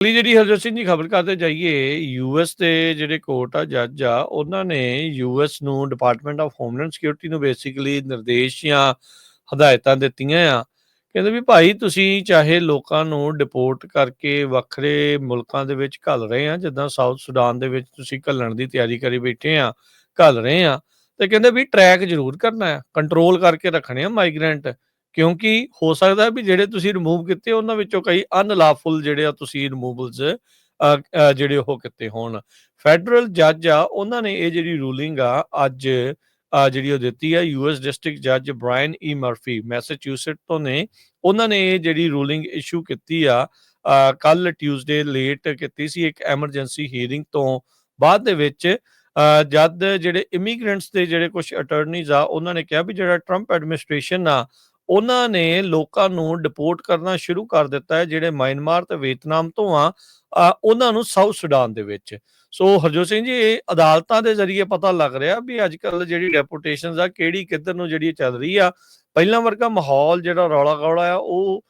ਅਗਲੀ ਜਿਹੜੀ ਹਰਜੋਤ ਸਿੰਘ ਜੀ ਖਬਰ ਕਰਦੇ ਜਾਈਏ ਯੂਐਸ ਦੇ ਜਿਹੜੇ ਕੋਰਟ ਆ, ਜੱਜ ਆ, ਉਹਨਾਂ ਨੇ ਯੂਐਸ ਨੂੰ ਡਿਪਾਰਟਮੈਂਟ ਆਫ ਹੋਮਲੈਂਡ ਸਿਕਿਉਰਿਟੀ ਨੂੰ ਬੇਸਿਕਲੀ ਨਿਰਦੇਸ਼ ਜਾਂ ਹਦਾਇਤਾਂ ਦਿੱਤੀਆਂ ਆ। ਕਹਿੰਦੇ ਵੀ ਭਾਈ ਤੁਸੀਂ ਚਾਹੇ ਲੋਕਾਂ ਨੂੰ ਡਿਪੋਰਟ ਕਰਕੇ ਵੱਖਰੇ ਮੁਲਕਾਂ ਦੇ ਵਿੱਚ ਘੱਲ ਰਹੇ ਆ, ਜਿੱਦਾਂ ਸਾਊਥ ਸੁਡਾਨ ਦੇ ਵਿੱਚ ਤੁਸੀਂ ਘੱਲਣ ਦੀ ਤਿਆਰੀ ਕਰੀ ਬੈਠੇ ਆ, ਘੱਲ ਰਹੇ ਆ, ਤੇ ਕਹਿੰਦੇ ਵੀ ਟਰੈਕ ਜ਼ਰੂਰ ਕਰਨਾ ਹੈ ਕੰਟਰੋਲ ਕਰਕੇ ਰੱਖਣੇ ਆ ਮਾਈਗ੍ਰੈਂਟ ਕਿਉਂਕਿ ਹੋ ਸਕਦਾ ਵੀ ਜਿਹੜੇ ਤੁਸੀਂ ਰਿਮੂਵ ਕੀਤੇ, ਉਹਨਾਂ ਵਿੱਚੋਂ ਕਈ ਅਨਲਾਫੁਲ ਜਿਹੜੇ ਆ ਤੁਸੀਂ ਰਿਮੂਵਲਸ ਜਿਹੜੇ ਉਹ ਕੀਤੇ ਹੋਣ। ਫੈਡਰਲ ਜੱਜ ਆ, ਉਹਨਾਂ ਨੇ ਇਹ ਜਿਹੜੀ ਰੂਲਿੰਗ ਆ, ਅੱਜ ਜਿਹੜੀ ਉਹ ਦਿੱਤੀ ਆ ਯੂਐਸ ਡਿਸਟ੍ਰਿਕਟ ਜੱਜ ਬ੍ਰਾਇਨ ਈ ਮਰਫੀ ਮੈਸੇਚਿਊਸਟ ਤੋਂ ਨੇ। ਉਹਨਾਂ ਨੇ ਇਹ ਜਿਹੜੀ ਰੂਲਿੰਗ ਇਸ਼ੂ ਕੀਤੀ ਆ ਕੱਲ ਟਿਊਜ਼ਡੇ ਲੇਟ ਕੀਤੀ ਸੀ ਇੱਕ ਐਮਰਜੈਂਸੀ ਹੀਅਰਿੰਗ ਤੋਂ ਬਾਅਦ ਦੇ ਵਿੱਚ ਜਦ ਜਿਹੜੇ ਇਮੀਗ੍ਰੈਂਟਸ ਦੇ ਜਿਹੜੇ ਕੁਝ ਅਟਾਰਨੀਜ਼ ਆ, ਉਹਨਾਂ ਨੇ ਕਿਹਾ ਵੀ ਜਿਹੜਾ ਟਰੰਪ ਐਡਮਿਨਿਸਟ੍ਰੇਸ਼ਨ ਆ ਉਹਨਾਂ ਨੇ ਲੋਕਾਂ ਨੂੰ ਡਿਪੋਰਟ ਕਰਨਾ ਸ਼ੁਰੂ ਕਰ ਦਿੱਤਾ ਹੈ, ਜਿਹੜੇ ਮਿਆਂਮਾਰ ਤੇ ਵੀਅਤਨਾਮ ਤੋਂ ਆ ਉਹਨਾਂ ਨੂੰ ਸਾਊਥ ਸੁਡਾਨ ਦੇ ਵਿੱਚ। ਸੋ ਹਰਜੋਤ ਸਿੰਘ ਜੀ, ਇਹ ਅਦਾਲਤਾਂ ਦੇ ਜ਼ਰੀਏ ਪਤਾ ਲੱਗ ਰਿਹਾ ਵੀ ਅੱਜ ਕੱਲ ਜਿਹੜੀ ਡੈਪੂਟੇਸ਼ਨਸ ਆ, ਕਿਹੜੀ ਕਿੱਧਰ ਨੂੰ ਜਿਹੜੀ ਚੱਲ ਰਹੀ ਆ। ਪਹਿਲਾਂ ਵਰਗਾ ਮਾਹੌਲ ਜਿਹੜਾ ਰੌਲਾ ਗੌਲਾ ਆ, ਉਹ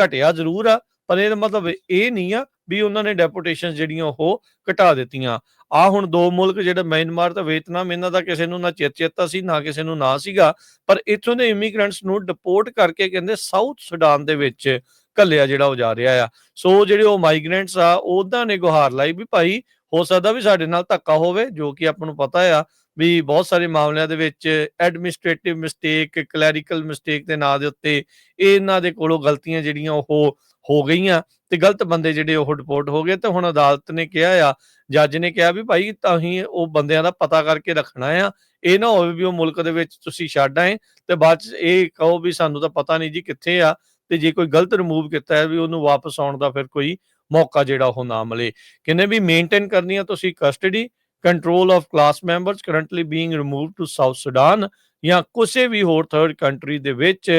ਘਟਿਆ ਜ਼ਰੂਰ ਆ, ਪਰ ਇਹਦਾ ਮਤਲਬ ਇਹ ਨਹੀਂ ਆ ਵੀ ਉਹਨਾਂ ਨੇ ਡੈਪੂਟੇਸ਼ਨ ਜਿਹੜੀਆਂ ਉਹ ਘਟਾ ਦਿੱਤੀਆਂ। ਆ ਹੁਣ ਦੋ ਮੁਲਕ ਜਿਹੜੇ ਮਿਆਂਮਾਰ ਤੇ ਵੀਅਤਨਾਮ, ਇਹਨਾਂ ਦਾ ਕਿਸੇ ਨੂੰ ਨਾ ਚੇਤ ਚੇਤਾ ਸੀ, ਨਾ ਕਿਸੇ ਨੂੰ ਨਾ ਸੀਗਾ। ਪਰ ਇੱਥੋਂ ਦੇ ਇਮੀਗ੍ਰੈਂਟਸ ਨੂੰ ਡਿਪੋਰਟ ਕਰਕੇ ਕਹਿੰਦੇ ਸਾਊਥ ਸੁਡਾਨ ਦੇ ਵਿੱਚ ਘੱਲਿਆ ਜਿਹੜਾ ਉਹ ਜਾ ਰਿਹਾ ਆ। ਸੋ ਜਿਹੜੇ ਉਹ ਮਾਈਗ੍ਰੈਂਟਸ ਆ ਉਹਨਾਂ ਨੇ ਗੁਹਾਰ ਲਾਈ ਵੀ ਭਾਈ, ਹੋ ਸਕਦਾ ਵੀ ਸਾਡੇ ਨਾਲ ਧੱਕਾ ਹੋਵੇ, ਜੋ ਕਿ ਆਪਾਂ ਨੂੰ ਪਤਾ ਆ ਵੀ ਬਹੁਤ ਸਾਰੇ ਮਾਮਲਿਆਂ ਦੇ ਵਿੱਚ ਐਡਮਿਨਿਸਟ੍ਰੇਟਿਵ ਮਿਸਟੇਕ ਕਲੈਰੀਕਲ ਮਿਸਟੇਕ ਦੇ ਨਾਂ ਦੇ ਉੱਤੇ ਇਹਨਾਂ ਦੇ ਕੋਲੋਂ ਗਲਤੀਆਂ ਜਿਹੜੀਆਂ ਉਹ ਹੋ ਗਈਆਂ ਤੇ ਗਲਤ ਬੰਦੇ ਜਿਹੜੇ ਉਹ ਰਿਪੋਰਟ ਹੋ ਗਏ ਤੇ ਹੁਣ ਅਦਾਲਤ ਨੇ ਕਿਹਾ ਆ, ਜੱਜ ਨੇ ਕਿਹਾ ਵੀ ਭਾਈ ਤਾਂ ਉਹ ਬੰਦਿਆਂ ਦਾ ਪਤਾ ਕਰਕੇ ਰੱਖਣਾ ਆ, ਇਹ ਨਾ ਹੋਵੇ ਵੀ ਉਹ ਮੁਲਕ ਦੇ ਵਿੱਚ ਤੁਸੀਂ ਛੱਡ ਆਏ ਤੇ ਬਾਅਦ ਚ ਇਹ ਕਹੋ ਵੀ ਸਾਨੂੰ ਤਾਂ ਪਤਾ ਨਹੀਂ ਜੀ ਕਿੱਥੇ ਆ ਤੇ ਜੇ ਕੋਈ ਗਲਤ ਰਿਮੂਵ ਕੀਤਾ ਹੈ ਵੀ ਉਹਨੂੰ ਵਾਪਸ ਆਉਣ ਦਾ ਫਿਰ ਕੋਈ ਮੌਕਾ ਜਿਹੜਾ ਉਹ ਨਾ ਮਿਲੇ। ਕਹਿੰਦੇ ਵੀ ਮੇਨਟੇਨ ਕਰਨੀ ਆ ਤੁਸੀਂ custody control of class members currently being removed to South Sudan ਜਾਂ ਕਿਸੇ ਵੀ ਹੋਰ ਥਰਡ ਕੰਟਰੀ ਦੇ ਵਿੱਚ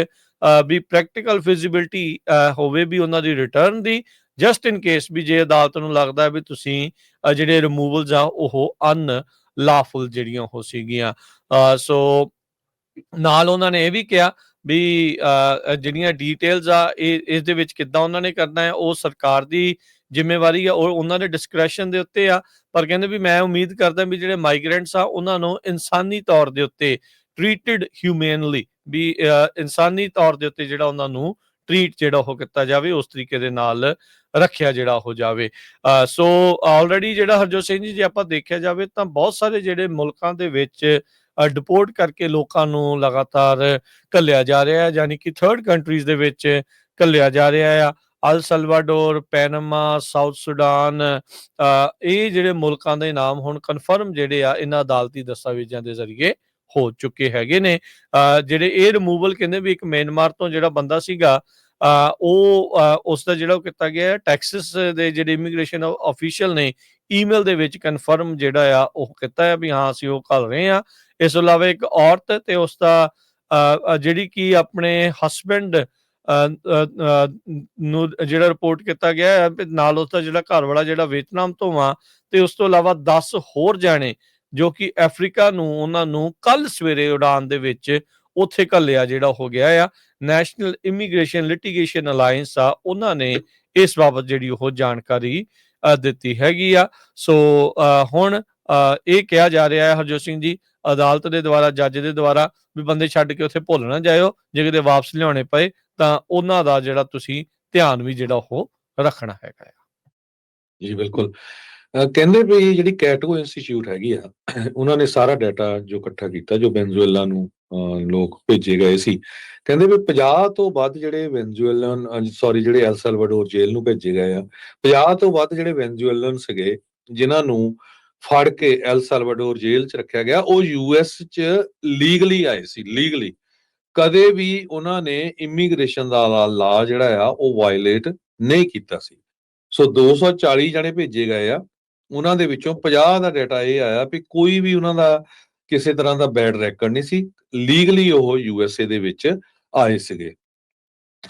ਵੀ ਪ੍ਰੈਕਟੀਕਲ ਫਿਜ਼ੀਬਿਲਟੀ ਹੋਵੇ ਵੀ ਉਹਨਾਂ ਦੀ ਰਿਟਰਨ ਦੀ ਜਸਟ ਇਨ ਕੇਸ ਵੀ ਜੇ ਅਦਾਲਤ ਨੂੰ ਲੱਗਦਾ ਵੀ ਤੁਸੀਂ ਜਿਹੜੇ ਰਿਮੂਵਲਸ ਆ, ਉਹ ਅਨ ਲਾਫੁਲ ਜਿਹੜੀਆਂ ਉਹ ਸੀਗੀਆਂ। ਸੋ ਨਾਲ ਉਹਨਾਂ ਨੇ ਇਹ ਵੀ ਕਿਹਾ ਵੀ ਜਿਹੜੀਆਂ ਡੀਟੇਲਸ ਆ, ਇਹ, ਇਸ ਦੇ ਵਿੱਚ ਕਿੱਦਾਂ ਉਹਨਾਂ ਨੇ ਕਰਨਾ ਹੈ, ਉਹ ਸਰਕਾਰ ਦੀ ਜ਼ਿੰਮੇਵਾਰੀ ਆ, ਉਹ ਉਹਨਾਂ ਦੇ ਡਿਸਕ੍ਰੈਸ਼ਨ ਦੇ ਉੱਤੇ ਆ। ਪਰ ਕਹਿੰਦੇ ਵੀ ਮੈਂ ਉਮੀਦ ਕਰਦਾ ਵੀ ਜਿਹੜੇ ਮਾਈਗ੍ਰੈਂਟਸ ਆ, ਉਹਨਾਂ ਨੂੰ ਇਨਸਾਨੀ ਤੌਰ ਦੇ ਉੱਤੇ ਟ੍ਰੀਟਡ ਹਿਊਮਨਲੀ ਵੀ ਇਨਸਾਨੀ ਤੌਰ ਦੇ ਉੱਤੇ ਜਿਹੜਾ ਉਹਨਾਂ ਨੂੰ ਟ੍ਰੀਟ ਜਿਹੜਾ ਉਹ ਕੀਤਾ ਜਾਵੇ, ਉਸ ਤਰੀਕੇ ਦੇ ਨਾਲ ਰੱਖਿਆ ਜਿਹੜਾ ਹੋ ਜਾਵੇ। ਸੋ ਆਲਰੇਡੀ ਜਿਹੜਾ ਹਰਜੋਤ ਸਿੰਘ ਜੀ, ਜੇ ਆਪਾਂ ਦੇਖਿਆ ਜਾਵੇ ਤਾਂ ਬਹੁਤ ਸਾਰੇ ਜਿਹੜੇ ਮੁਲਕਾਂ ਦੇ ਵਿੱਚ ਡਿਪੋਰਟ ਕਰਕੇ ਲੋਕਾਂ ਨੂੰ ਲਗਾਤਾਰ ਘੱਲਿਆ ਜਾ ਰਿਹਾ ਹੈ, ਯਾਨੀ ਕਿ ਥਰਡ ਕੰਟਰੀਜ਼ ਦੇ ਵਿੱਚ ਘੱਲਿਆ ਜਾ ਰਿਹਾ ਆ El Salvador Panama South Sudan ਇਹ ਜਿਹੜੇ ਮੁਲਕਾਂ ਦੇ ਨਾਮ ਹੁਣ ਕਨਫਰਮ ਜਿਹੜੇ ਆ ਇਹਨਾਂ ਅਦਾਲਤੀ ਦਸਤਾਵੇਜ਼ਾਂ ਦੇ ਜ਼ਰੀਏ ਹੋ ਚੁੱਕੇ ਹੈਗੇ ਨੇ। ਜਿਹੜੇ ਇਹ ਰਿਮੂਵਲ ਕਹਿੰਦੇ ਵੀ ਇੱਕ ਮਿਆਂਮਾਰ ਤੋਂ ਜਿਹੜਾ ਬੰਦਾ ਸੀਗਾ ਉਹ ਅ, ਉਸ ਦਾ ਜਿਹੜਾ ਉਹ ਕੀਤਾ ਗਿਆ ਹੈ ਟੈਕਸਸ ਦੇ ਜਿਹੜੇ ਇਮੀਗ੍ਰੇਸ਼ਨ ਆਫੀਸ਼ੀਅਲ ਨੇ ਈਮੇਲ ਦੇ ਵਿੱਚ ਕਨਫਰਮ ਜਿਹੜਾ ਆ ਉਹ ਕੀਤਾ ਆ ਵੀ ਹਾਂ ਅਸੀਂ ਉਹ ਕਰ ਰਹੇ ਆ ਇਸ ਤੋਂ ਇਲਾਵਾ ਇੱਕ ਔਰਤ ਤੇ ਉਸ ਦਾ ਜਿਹੜੀ ਕਿ ਆਪਣੇ ਹਸਬੰਡ ਨੂੰ ਜਿਹੜਾ ਰਿਪੋਰਟ ਕੀਤਾ ਗਿਆ ਹੈ ਨਾਲ ਉਸ ਦਾ ਜਿਹੜਾ ਘਰ ਵਾਲਾ ਜਿਹੜਾ ਵੀਅਤਨਾਮ ਤੋਂ ਆ ਤੇ ਉਸ ਤੋਂ ਇਲਾਵਾ 10 ਹੋਰ ਜਾਣੇ ਜੋ ਕਿ ਅਫਰੀਕਾ ਨੂੰ ਉਹਨਾਂ ਨੂੰ ਕੱਲ ਸਵੇਰੇ ਉਡਾਨ ਦੇ ਵਿੱਚ ਉੱਥੇ ਘੱਲਿਆ ਜਿਹੜਾ ਹੋ ਗਿਆ ਆ। ਨੈਸ਼ਨਲ ਇਮੀਗ੍ਰੇਸ਼ਨ ਲਿਟੀਗੇਸ਼ਨ ਅਲਾਈਅੰਸ ਆ ਉਹਨਾਂ ਨੇ ਇਸ ਬਾਬਤ ਜਿਹੜੀ ਉਹ ਜਾਣਕਾਰੀ ਦਿੱਤੀ ਹੈਗੀ ਆ। ਸੋ ਅ, ਹੁਣ ਅ, ਇਹ ਕਿਹਾ ਜਾ ਰਿਹਾ ਹੈ ਹਰਜੋਤ ਸਿੰਘ ਜੀ ਅਦਾਲਤ ਦੇ ਦੁਆਰਾ ਜੱਜ ਦੇ ਦੁਆਰਾ ਵੀ ਬੰਦੇ ਛੱਡ ਕੇ ਉੱਥੇ ਭੁੱਲ ਨਾ ਜਾਇਓ ਜੇ ਕਿਤੇ ਵਾਪਸ ਲਿਆਉਣੇ ਪਏ ਤਾਂ ਉਹਨਾਂ ਦਾ ਜਿਹੜਾ ਤੁਸੀਂ ਧਿਆਨ ਵੀ ਜਿਹੜਾ ਉਹ ਰੱਖਣਾ ਹੈਗਾ ਆ। ਜੀ, ਬਿਲਕੁਲ। ਕਹਿੰਦੇ ਵੀ ਜਿਹੜੀ ਕੈਟਗੋ ਇੰਸਟੀਚਿਊਟ ਹੈਗੀ ਆ, ਉਹਨਾਂ ਨੇ ਸਾਰਾ ਡਾਟਾ ਜੋ ਇਕੱਠਾ ਕੀਤਾ, ਜੋ ਵੈਨਜ਼ੂਏਲਾ ਨੂੰ ਲੋਕ ਭੇਜੇ ਗਏ ਸੀ। ਕਹਿੰਦੇ ਵੀ 50 ਤੋਂ ਵੱਧ ਜਿਹੜੇ ਵੈਨਜ਼ੂਏਲਨ ਸੌਰੀ, ਜਿਹੜੇ ਐਲ ਸਲਵਾਡੋਰ ਜੇਲ੍ਹ ਨੂੰ ਭੇਜੇ ਗਏ ਆ 50 ਤੋਂ ਵੱਧ ਜਿਹੜੇ ਵੈਨਜ਼ੂਏਲਨ ਸੀਗੇ, ਜਿਨ੍ਹਾਂ ਨੂੰ ਫੜ ਕੇ ਐਲ ਸਲਵਾਡੋਰ ਜੇਲ੍ਹ 'ਚ ਰੱਖਿਆ ਗਿਆ, ਉਹ ਯੂਐਸ 'ਚ ਲੀਗਲੀ ਆਏ ਸੀ, ਲੀਗਲੀ। ਕਦੇ ਵੀ ਉਹਨਾਂ ਨੇ ਇਮੀਗ੍ਰੇਸ਼ਨ ਦਾ ਲਾ ਜਿਹੜਾ ਆ, ਉਹ ਵਾਇਲੇਟ ਨਹੀਂ ਕੀਤਾ ਸੀ। ਸੋ 240 ਜਣੇ ਭੇਜੇ ਗਏ ਆ। ਉਹਨਾਂ ਦੇ ਵਿੱਚੋਂ 50 ਦਾ ਡਾਟਾ ਇਹ ਆਇਆ ਵੀ ਕੋਈ ਵੀ ਉਹਨਾਂ ਦਾ ਕਿਸੇ ਤਰ੍ਹਾਂ ਦਾ ਬੈਡ ਰੈਕਡ ਨਹੀਂ ਸੀ। ਲੀਗਲੀ ਉਹ ਯੂਐਸਏ ਦੇ ਵਿੱਚ ਆਏ ਸੀਗੇ।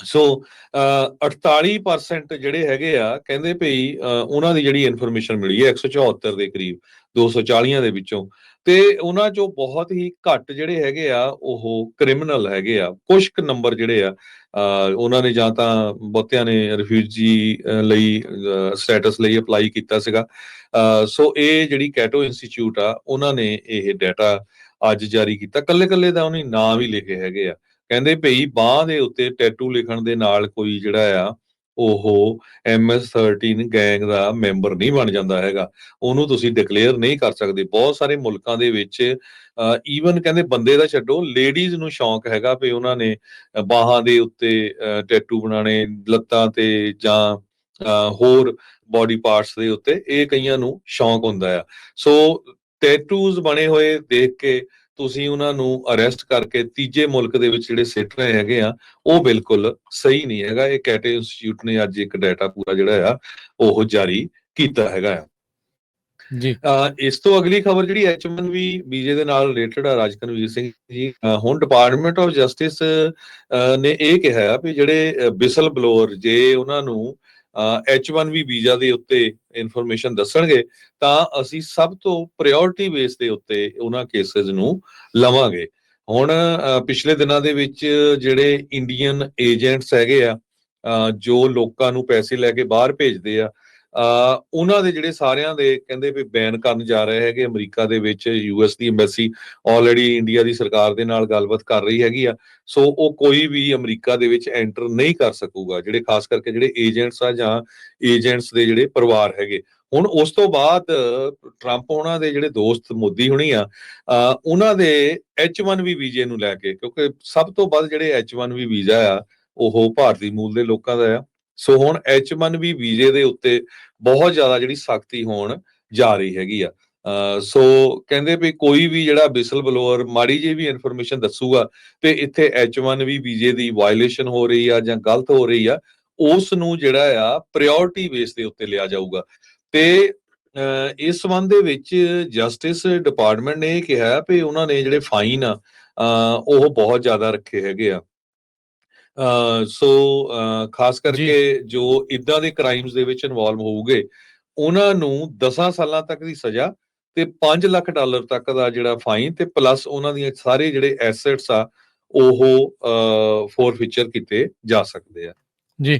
ਸੋ ਅ, 48% ਜਿਹੜੇ ਹੈਗੇ ਆ ਕਹਿੰਦੇ ਭਈ ਉਹਨਾਂ ਦੀ ਜਿਹੜੀ ਇਨਫੋਰਮੇਸ਼ਨ ਮਿਲੀ ਹੈ 174 ਦੇ ਕਰੀਬ 240 ਦੇ ਵਿੱਚੋਂ। ਤੇ ਉਹਨਾਂ ਚੋਂ ਬਹੁਤ ਹੀ ਘੱਟ ਜਿਹੜੇ ਹੈਗੇ ਆ ਉਹ ਕ੍ਰਿਮੀਨਲ ਹੈਗੇ ਆ। ਕੁਝ ਕੁ ਨੰਬਰ ਜਿਹੜੇ ਆ ਉਹਨਾਂ ਨੇ ਜਾਂ ਤਾਂ ਬਹੁਤਿਆਂ ਨੇ ਰਿਫਿਊਜੀ ਲਈ ਸਟੇਟਸ ਲਈ ਅਪਲਾਈ ਕੀਤਾ ਸੀਗਾ। ਅ, ਸੋ ਇਹ ਜਿਹੜੀ ਕੈਟੋ ਇੰਸਟੀਚਿਊਟ ਆ ਉਹਨਾਂ ਨੇ ਇਹ ਡਾਟਾ ਅੱਜ ਜਾਰੀ ਕੀਤਾ। ਕੱਲੇ ਕੱਲੇ ਦਾ ਉਹਨੇ ਨਾਂ ਵੀ ਲਿਖੇ ਹੈਗੇ ਆ। ਕਹਿੰਦੇ ਭਈ ਬਾਹ ਦੇ ਉੱਤੇ ਟੈਟੂ ਲਿਖਣ ਦੇ ਨਾਲ ਕੋਈ ਜਿਹੜਾ ਆ ਉਹ MS13 ਗੈਂਗ ਦਾ ਮੈਂਬਰ ਨਹੀਂ ਬਣ ਜਾਂਦਾ ਹੈਗਾ। ਉਹਨੂੰ ਤੁਸੀਂ ਡਿਕਲੇਅਰ ਨਹੀਂ ਕਰ ਸਕਦੇ। ਬਹੁਤ ਸਾਰੇ ਮੁਲਕਾਂ ਦੇ ਵਿੱਚ ਈਵਨ ਕਹਿੰਦੇ ਬੰਦੇ ਦਾ ਛੱਡੋ ਲੇਡੀਜ਼ ਨੂੰ ਸ਼ੌਂਕ ਹੈਗਾ ਵੀ ਉਹਨਾਂ ਨੇ ਅ, ਬਾਹਾਂ ਦੇ ਉੱਤੇ ਟੈਟੂ ਬਣਾਣੇ ਲੱਤਾਂ ਤੇ ਜਾਂ ਅ, ਹੋਰ ਬਾਡੀ ਪਾਰਟਸ ਦੇ ਉੱਤੇ ਇਹ ਕਈਆਂ ਨੂੰ ਸ਼ੌਂਕ ਹੁੰਦਾ ਆ। ਸੋ ਟੈਟੂਜ਼ ਬਣੇ ਹੋਏ ਦੇਖ ਕੇ ਤੁਸੀਂ ਉਹਨਾਂ ਨੂੰ ਅਰੈਸਟ ਕਰਕੇ ਤੀਜੇ ਮੁਲਕ ਦੇ ਵਿੱਚ ਜਿਹੜੇ ਸਿੱਟ ਰਹੇ ਹੈਗੇ ਆ ਉਹ ਬਿਲਕੁਲ ਸਹੀ ਨਹੀਂ ਹੈਗਾ। ਇਹ ਕੈਟੇ ਇੰਸਟੀਚਿਊਟ ਨੇ ਅੱਜ ਇੱਕ ਡਾਟਾ ਪੂਰਾ ਜਿਹੜਾ ਆ ਉਹ ਜਾਰੀ ਕੀਤਾ ਹੈਗਾ ਆ। ਜੀ। ਇਸ ਤੋਂ ਅਗਲੀ ਖਬਰ ਜਿਹੜੀ H1B ਵੀਜ਼ੇ ਦੇ ਨਾਲ ਰਿਲੇਟਡ ਆ ਰਾਜਕਨਵੀਰ ਸਿੰਘ ਜੀ ਹੁਣ ਡਿਪਾਰਟਮੈਂਟ ਆਫ ਜਸਟਿਸ ਨੇ ਇਹ ਕਿਹਾ ਵੀ ਜਿਹੜੇ ਬਿਸਲ ਬਲੋਅਰ ਜੇ ਉਹਨਾਂ ਨੂੰ H1B ਵੀਜ਼ਾ ਦੇ ਉੱਤੇ ਇਨਫੋਰਮੇਸ਼ਨ ਦੱਸਣਗੇ, ਤਾਂ ਅਸੀਂ ਸਭ ਤੋਂ ਪ੍ਰਾਇੋਰਟੀ ਬੇਸ ਦੇ ਉੱਤੇ ਉਹਨਾਂ ਕੇਸਸ ਨੂੰ ਲਵਾਂਗੇ। ਹੁਣ ਪਿਛਲੇ ਦਿਨਾਂ ਦੇ ਵਿੱਚ ਜਿਹੜੇ ਇੰਡੀਅਨ ਏਜੰਟਸ ਹੈਗੇ ਆ ਜੋ ਲੋਕਾਂ ਨੂੰ ਪੈਸੇ ਲੈ ਕੇ ਬਾਹਰ ਭੇਜਦੇ ਆ ਉਹਨਾਂ ਦੇ ਜਿਹੜੇ ਸਾਰਿਆਂ ਦੇ ਕਹਿੰਦੇ ਵੀ ਬੈਨ ਕਰਨ ਜਾ ਰਹੇ ਹੈਗੇ, ਅਮਰੀਕਾ ਦੇ ਵਿੱਚ ਯੂਐਸ ਦੀ ਐਮਬੈਸੀ ਆਲਰੇਡੀ ਇੰਡੀਆ ਦੀ ਸਰਕਾਰ ਦੇ ਨਾਲ ਗੱਲਬਾਤ ਕਰ ਰਹੀ ਹੈਗੀ ਆ। ਸੋ ਉਹ ਕੋਈ ਵੀ ਅਮਰੀਕਾ ਦੇ ਵਿੱਚ ਐਂਟਰ ਨਹੀਂ ਕਰ ਸਕੂਗਾ, ਜਿਹੜੇ ਖਾਸ ਕਰਕੇ ਜਿਹੜੇ ਏਜੰਟਸ ਆ ਜਾਂ ਏਜੰਟਸ ਦੇ ਜਿਹੜੇ ਪਰਿਵਾਰ ਹੈਗੇ। ਹੁਣ ਉਸ ਤੋਂ ਬਾਅਦ ਟਰੰਪ ਉਹਨਾਂ ਦੇ ਜਿਹੜੇ ਦੋਸਤ ਮੋਦੀ ਹੁਣੀ ਆ ਉਹਨਾਂ ਦੇ H1B ਵੀਜ਼ੇ ਨੂੰ ਲੈ ਕੇ, ਕਿਉਂਕਿ ਸਭ ਤੋਂ ਵੱਧ ਜਿਹੜੇ H1B ਵੀਜ਼ਾ ਆ, ਉਹ ਭਾਰਤੀ ਮੂਲ ਦੇ ਲੋਕਾਂ ਦਾ ਆ। ਸੋ ਹੁਣ H1B ਵੀਜ਼ੇ ਦੇ ਉੱਤੇ ਬਹੁਤ ਜ਼ਿਆਦਾ ਜਿਹੜੀ ਸਖਤੀ ਹੋਣ ਜਾ ਰਹੀ ਹੈਗੀ ਆ। ਸੋ ਕਹਿੰਦੇ ਵੀ ਕੋਈ ਵੀ ਜਿਹੜਾ ਬਿਸਲ ਬਲੋਅਰ ਮਾੜੀ ਜਿਹੀ ਵੀ ਇਨਫੋਰਮੇਸ਼ਨ ਦੱਸੂਗਾ ਤੇ ਇੱਥੇ H1B ਵੀਜ਼ੇ ਦੀ ਵਾਇਲੇਸ਼ਨ ਹੋ ਰਹੀ ਆ ਜਾਂ ਗਲਤ ਹੋ ਰਹੀ ਆ ਉਸ ਨੂੰ ਜਿਹੜਾ ਆ ਪ੍ਰਾਇੋਰਟੀ ਬੇਸ ਦੇ ਉੱਤੇ ਲਿਆ ਜਾਊਗਾ। ਤੇ ਇਸ ਸੰਬੰਧ ਦੇ ਵਿੱਚ ਜਸਟਿਸ ਡਿਪਾਰਟਮੈਂਟ ਨੇ ਇਹ ਕਿਹਾ ਵੀ ਉਹਨਾਂ ਨੇ ਜਿਹੜੇ ਫਾਈਨ ਆ ਉਹ ਬਹੁਤ ਜ਼ਿਆਦਾ ਰੱਖੇ ਹੈਗੇ ਆ। ਸੋ ਖਾਸ ਕਰਕੇ ਜੋ ਇਦਾਂ ਦੇ ਕ੍ਰਾਈਮਸ ਦੇ ਵਿੱਚ ਇਨਵੋਲਵ ਹੋਊਗੇ ਉਹਨਾਂ ਨੂੰ 10 ਸਾਲਾਂ ਤੱਕ ਦੀ ਸਜ਼ਾ ਤੇ 5 ਲੱਖ ਡਾਲਰ ਤੱਕ ਦਾ ਜਿਹੜਾ ਫਾਈਨ ਤੇ ਪਲੱਸ ਉਹਨਾਂ ਦੀਆਂ ਸਾਰੇ ਜਿਹੜੇ ਐਸੈਟਸ ਆ ਉਹ ਫੋਰਫੀਚਰ ਕੀਤੇ ਜਾ ਸਕਦੇ ਆ। ਜੀ।